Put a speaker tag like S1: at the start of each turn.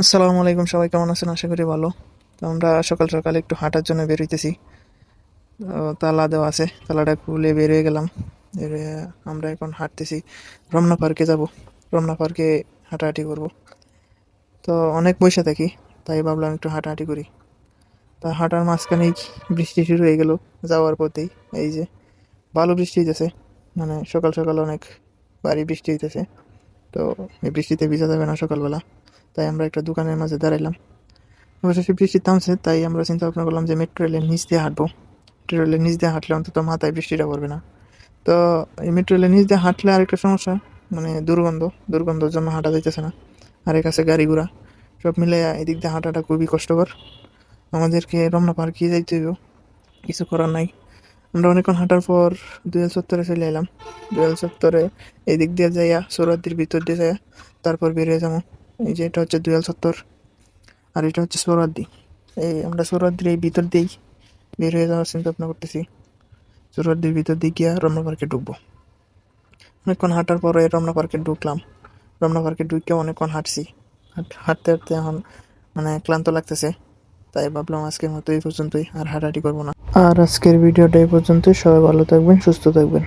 S1: আসসালামু আলাইকুম, সবাই কেমন আছেন? আশা করি ভালো। তো আমরা সকাল সকাল একটু হাঁটার জন্য বেরোইতেছি তালা দেওয়া আছে, তালাটা খুলে বের হয়ে গেলাম। বেরিয়ে আমরা এখন হাঁটতেছি। রমনা পার্কে যাব, রমনা পার্কে হাঁটাহাঁটি করব। তো অনেক পয়সা থাকি, তাই ভাবলাম একটু হাঁটাহাঁটি করি। তা হাঁটার মাঝখানেই বৃষ্টি শুরু হয়ে গেল যাওয়ার পথেই। এই যে, ভালো বৃষ্টি হইতেছে। মানে সকাল সকাল অনেক ভারী বৃষ্টি হইতেছে। তো এই বৃষ্টিতে ভিজা যাবে না সকালবেলা। তাই আমরা একটা দোকানের মাঝে দাঁড়াইলাম। অবশেষে বৃষ্টি থামছে, তাই আমরা চিন্তা ভাবনা করলাম যে মেট্রো রেলের নিচ দিয়ে হাঁটবো। মেট্রো রেলের নিচ দিয়ে হাঁটলে অন্তত মাথায় বৃষ্টিটা পড়বে না। তো এই মেট্রো রেলের নিচ দিয়ে হাঁটলে আরেকটা সমস্যা মানে দুর্গন্ধ। দুর্গন্ধের জন্য হাঁটা যাইতেছে না। আর কাছে গাড়ি ঘোড়া, সব মিলে এদিক দিয়ে হাঁটাটা খুবই কষ্টকর। আমাদেরকে রমনা পার্কে যাইতে হইব। কিছু করার নাই। আমরা অনেকক্ষণ হাঁটার পর দুয়েল চত্বরে চলে এলাম। দুয়েল চত্বরে এই দিক দিয়ে যাইয়া সৌরাদ্দির ভিতর দিয়ে যাইয়া তারপর বেরিয়ে যাব। এই যে এটা হচ্ছে দুয়াল চত্বর আর এটা হচ্ছে সৌরাদ্দি। এই আমরা সৌরাদ্দির এই ভিতর দিয়েই বের হয়ে যাওয়ার চিন্তা ভাবনা করতেছি। সৌরাদ্দির ভিতর দিয়ে গিয়া রমনা পার্কে ঢুকবো। অনেকক্ষণ হাঁটার পরে রমনা পার্কে ঢুকলাম। রমনা পার্কে ঢুকে অনেকক্ষণ হাঁটছি। হাঁটতে হাঁটতে এখন মানে ক্লান্ত লাগতেছে। তাই ভাবলাম আজকের মতো এই পর্যন্তই, আর হাঁটাহাঁটি করব না। আর আজকের ভিডিওটা এই পর্যন্তই। সবাই ভালো থাকবেন, সুস্থ থাকবেন।